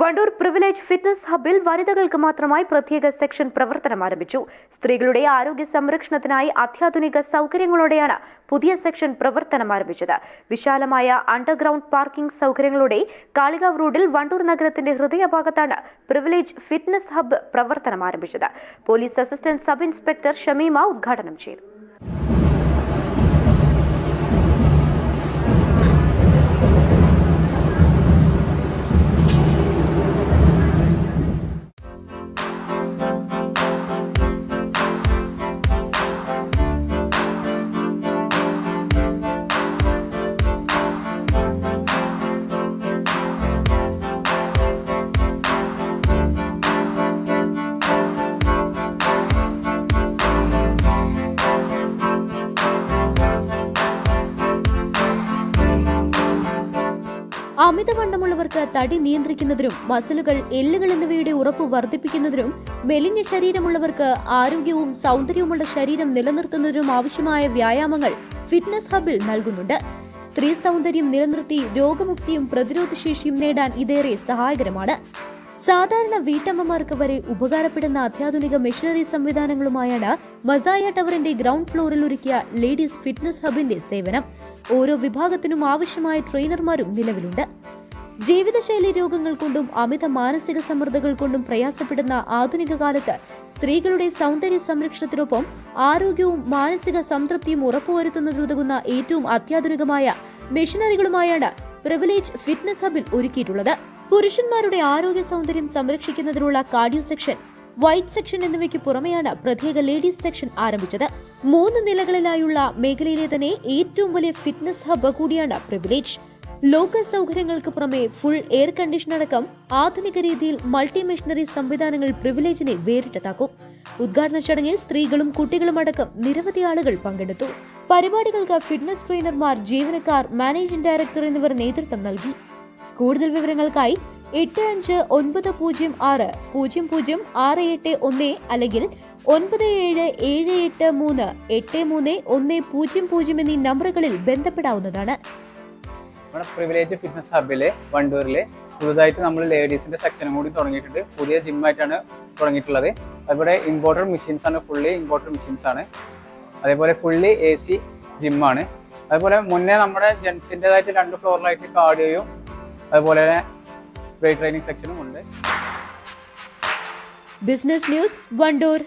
Wandoor privilege fitness ഹബിൽ വനിതകൾക്ക് മാത്രമായി പ്രത്യേക സെക്ഷൻ പ്രവർത്തനം ആരംഭിച്ചു. സ്ത്രീകളുടെ ആരോഗ്യ സംരക്ഷണത്തിനായി അത്യാധുനിക സൗകര്യങ്ങളോടെയാണ് പുതിയ സെക്ഷൻ പ്രവർത്തനം ആരംഭിച്ചത്. വിശാലമായ അണ്ടർഗ്രൗണ്ട് പാർക്കിംഗ് സൗകര്യങ്ങളോടെ കാളികാവ് റോഡിൽ വണ്ടൂർ നഗരത്തിന്റെ ഹൃദയഭാഗത്താണ് പ്രിവിലേജ് ഫിറ്റ്നസ് ഹബ് പ്രവർത്തനം ആരംഭിച്ചത്. Police assistant sub inspector Shameema ഉദ്ഘാടനം ചെയ്തു. അമിതവണ്ണമുള്ളവർക്ക് തടി നിയന്ത്രിക്കുന്നതിനും മസിലുകൾ എല്ലുകൾ എന്നിവയുടെ ഉറപ്പ് വർദ്ധിപ്പിക്കുന്നതിനും മെലിഞ്ഞ ശരീരമുള്ളവർക്ക് ആരോഗ്യവും സൗന്ദര്യവുമുള്ള ശരീരം നിലനിർത്തുന്നതിനും ആവശ്യമായ വ്യായാമങ്ങൾ ഫിറ്റ്നസ് ഹബിൽ നൽകുന്നുണ്ട്. സ്ത്രീ സൗന്ദര്യം നിലനിർത്തി രോഗമുക്തിയും പ്രതിരോധശേഷിയും നേടാൻ ഇതേറെ സഹായകരമാണ്. സാധാരണ വീട്ടമ്മമാർക്ക് വരെ ഉപകാരപ്പെടുന്ന അത്യാധുനിക മെഷീനറി സംവിധാനങ്ങളുമായാണ് മസായ ടവറിന്റെ ഗ്രൗണ്ട് ഫ്ലോറിൽ ഒരുക്കിയ ലേഡീസ് ഫിറ്റ്നസ് ഹബിന്റെ സേവനം. ഓരോ വിഭാഗത്തിനും ആവശ്യമായ ട്രെയിനർമാരും നിലവിലുണ്ട്. ജീവിതശൈലി രോഗങ്ങൾ കൊണ്ടും അമിത മാനസിക സമ്മർദ്ദങ്ങൾ കൊണ്ടും പ്രയാസപ്പെടുന്ന ആധുനിക കാലത്ത് സ്ത്രീകളുടെ സൗന്ദര്യ സംരക്ഷണത്തിനൊപ്പം ആരോഗ്യവും മാനസിക സംതൃപ്തിയും ഉറപ്പുവരുത്തുന്നതിനുതകുന്ന ഏറ്റവും അത്യാധുനികമായ മെഷീനറികളുമായാണ് പ്രിവിലേജ് ഫിറ്റ്നസ് ഹബിൽ ഒരുക്കിയിട്ടുള്ളത്. പുരുഷന്മാരുടെ ആരോഗ്യ സൗന്ദര്യം സംരക്ഷിക്കുന്നതിനുള്ള കാർഡിയോ സെക്ഷൻ വൈറ്റ് സെക്ഷൻ എന്നിവയ്ക്ക് പുറമെയാണ് പ്രത്യേക ലേഡീസ് സെക്ഷൻ ആരംഭിച്ചത്. മൂന്ന് നിലകളിലായുള്ള മേഖലയിലെ തന്നെ ഏറ്റവും വലിയ ഫിറ്റ്നസ് ഹബ്ബ് കൂടിയാണ് പ്രിവിലേജ് ലോക സൗകര്യങ്ങൾക്ക് പുറമെ ഫുൾ എയർ കണ്ടീഷൻ അടക്കം ആധുനിക രീതിയിൽ മൾട്ടി മെഷീനറി സംവിധാനങ്ങൾ പ്രിവിലേജിനെ വേറിട്ടതാക്കും. ഉദ്ഘാടന ചടങ്ങിൽ സ്ത്രീകളും കുട്ടികളും അടക്കം നിരവധി ആളുകൾ പങ്കെടുത്തു. പരിപാടികൾക്ക് ഫിറ്റ്നസ് ട്രെയിനർമാർ ജീവനക്കാർ മാനേജിംഗ് ഡയറക്ടർ എന്നിവർ നേതൃത്വം നൽകി. കൂടുതൽ വിവരങ്ങൾക്കായി എട്ട് അഞ്ച് ഒൻപത് പൂജ്യം ആറ് പൂജ്യം പൂജ്യം ആറ് എട്ട് ഒന്ന് അല്ലെങ്കിൽ ഒൻപത് ഏഴ് ഏഴ് എട്ട് മൂന്ന് എട്ട് മൂന്ന് ഒന്ന് പൂജ്യം പൂജ്യം എന്നീ നമ്പറുകളിൽ ബന്ധപ്പെടാവുന്നതാണ്. നമ്മുടെ പ്രിവിലേജ് ഫിറ്റ്നസ് ഹബിൽ വണ്ടൂരിൽ പുതുതായിട്ട് നമ്മൾ ലേഡീസിന്റെ സെക്ഷനും കൂടി തുടങ്ങിയിട്ടുണ്ട്. പുതിയ ജിമ്മായിട്ടാണ് തുടങ്ങിയിട്ടുള്ളത്. അതുപോലെ ഇമ്പോർട്ടഡ് മെഷീൻസ് ആണ് ഫുള്ളി ഇമ്പോർട്ടഡ് മെഷീൻസ് ആണ്. അതേപോലെ ഫുള്ളി എ സി ജിമ്മാണ്. അതുപോലെ മുന്നേ നമ്മുടെ ജെൻസിന്റെതായിട്ട് രണ്ട് ഫ്ലോറിലായിട്ട് കാർഡിയോയും അതുപോലെ തന്നെ വെയിറ്റ് ട്രെയിനിങ് സെക്ഷനും ഉണ്ട്. Business news Wandoor